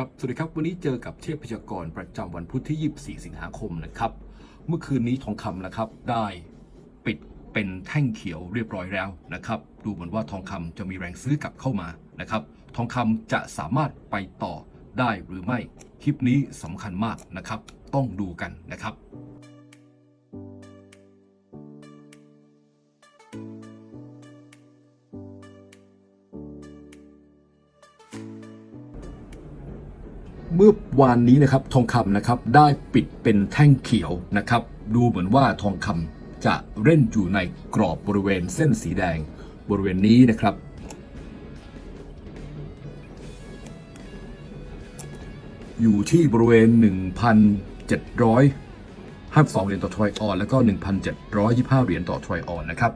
ครับ สวัสดีครับ วันนี้เจอกับเทพพยากรณ์ประจำวันพุธที่ 24 สิงหาคมนะครับ เมื่อคืนนี้ทองคำนะครับ ได้ปิดเป็นแท่งเขียวเรียบร้อยแล้วนะครับ ดูเหมือนว่าทองคำจะมีแรงซื้อกลับเข้ามานะครับ ทองคำจะสามารถไปต่อได้หรือไม่ คลิปนี้สำคัญมากนะครับ ต้องดูกันนะครับ เมื่อวานนี้นะครับทองคำนะครับได้ปิดเป็นแท่งเขียวนะครับ ดูเหมือนว่าทองคำจะเล่นอยู่ในกรอบบริเวณเส้นสีแดงบริเวณนี้นะครับ อยู่ที่บริเวณ 1,700 52เหรียญต่อทรอยออน แล้วก็ 1,725เหรียญต่อทรอยออนนะครับ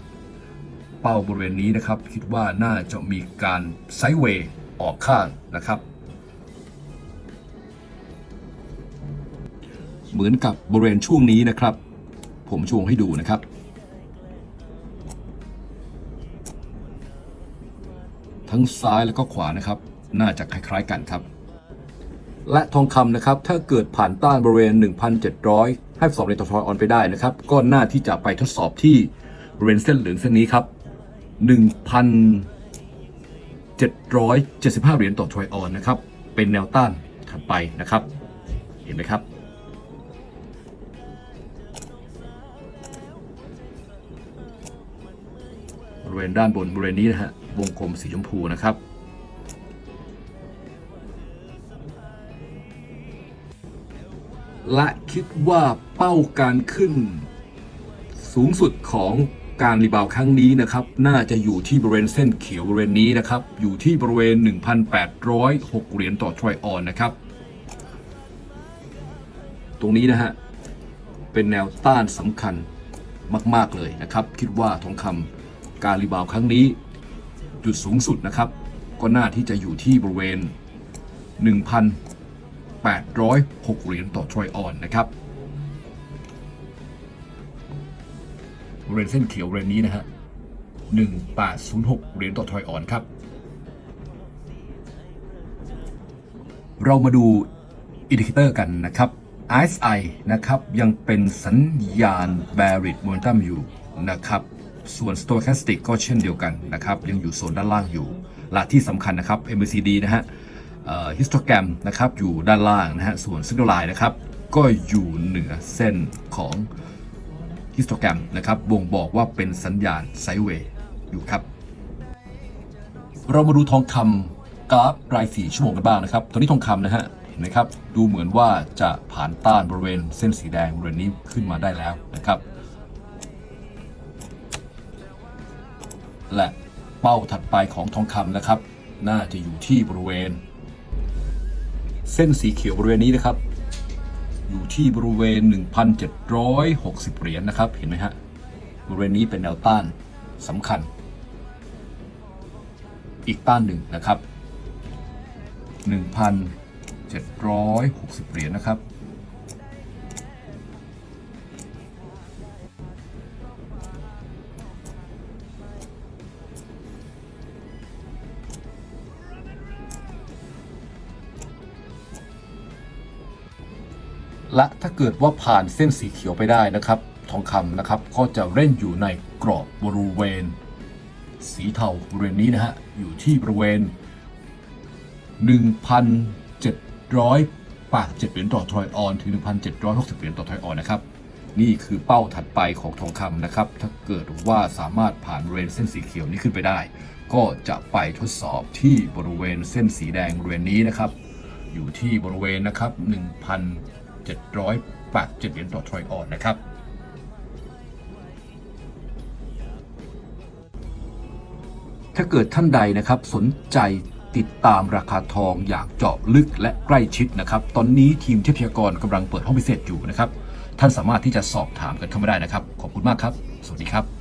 เป้าบริเวณนี้นะครับคิดว่าน่าจะมีการไซด์เวย์ออกข้างนะครับ เหมือนกับบริเวณช่วงนี้นะครับ ผมชวงให้ดูนะครับ ทั้งซ้ายแล้วก็ขวานะครับ น่าจะคล้ายๆกันครับ และทองคำนะครับ ถ้าเกิดผ่านต้านบริเวณ 1,700 ให้2เหรียญต่อทอยออนไปได้นะครับ ก็น่าที่จะไปทดสอบที่บริเวณเส้นเหลืองเส้นนี้ครับ 1,775 เหรียญต่อทอยออนนะครับ เป็นแนวต้านถัดไปนะครับ เห็นไหมครับ วณด้านบนบริเวณนี้นะฮะวงกลมสีชมพูนะครับ และคิดว่าเป้าการขึ้น สูงสุดของการรีบาวครั้งนี้นะครับ น่าจะอยู่ที่บริเวณเส้นเขียวบริเวณนี้นะครับ อยู่ที่บริเวณ 1,806 เหรียญต่อทรอยออนนะครับ ตรงนี้นะฮะ เป็นแนวต้านสำคัญมาก ๆ เลยนะครับ คิดว่าทองคำ การรีบาวครั้งนี้ จุดสูงสุดนะครับ ก็น่าที่จะอยู่ที่บริเวณ 1,806 เหรียญต่อทรอยออนนะครับบริเวณเส้นเขียวบริเวณนี้นะฮะ1806 เหรียญต่อทรอยออนครับ เรามาดูอินดิเคเตอร์กันนะครับ RSI นะครับ ยังเป็นสัญญาณ bearish momentum อยู่นะครับ ส่วน stochastic ก็เช่นเดียวกันนะครับ ยังอยู่โซนด้านล่างอยู่และที่สำคัญนะครับ MACD นะฮะฮิสโตแกรมนะครับอยู่ด้านล่างนะฮะ ส่วน signal line นะครับ ก็อยู่เหนือเส้นของฮิสโตแกรมนะครับ บ่งบอกว่าเป็นสัญญาณไซเวย์อยู่ครับ เรามาดูทองคำกราฟราย4ชั่วโมงกันบ้างนะครับ ตอนนี้ทองคำนะฮะเห็นไหมครับ ดูเหมือนว่าจะผ่านต้านบริเวณเส้นสีแดงบริเวณนี้ขึ้นมาได้แล้วนะครับ และเป้าถัดไปของทองคำนะครับ น่าจะอยู่ที่บริเวณ เส้นสีเขียวบริเวณนี้นะครับ อยู่ที่บริเวณ 1,760 เหรียญนะครับ เห็นไหมฮะ บริเวณนี้เป็นแนวต้านสำคัญ อีกต้านหนึ่งนะครับ 1,760 เหรียญนะครับ และถ้าเกิดว่าผ่านเส้นสีเขียวไปได้นะครับ ทองคำนะครับก็จะเล่นอยู่ในกรอบบริเวณ สีเทาบริเวณนี้นะฮะอยู่ที่บริเวณ 1,787เหรียญต่อทรอยออนถึง 1,760เหรียญต่อทรอยออนนะครับนี่คือเป้าถัดไปของทองคำนะครับ ถ้าเกิดว่าสามารถผ่านบริเวณเส้นสีเขียวนี้ขึ้นไปได้ ก็จะไปทดสอบที่บริเวณเส้นสีแดงบริเวณนี้นะครับ อยู่ที่บริเวณนะครับ 787เหรียญต่อทรอยออนนะครับถ้าเกิดท่านใดนะครับสนใจติดตามราคาทองอยากเจาะลึกและใกล้ชิดนะครับ ตอนนี้ทีมเทพยากรกำลังเปิดห้องพิเศษอยู่นะครับ ท่านสามารถที่จะสอบถามกันเข้ามาได้นะครับ ขอบคุณมากครับ สวัสดีครับ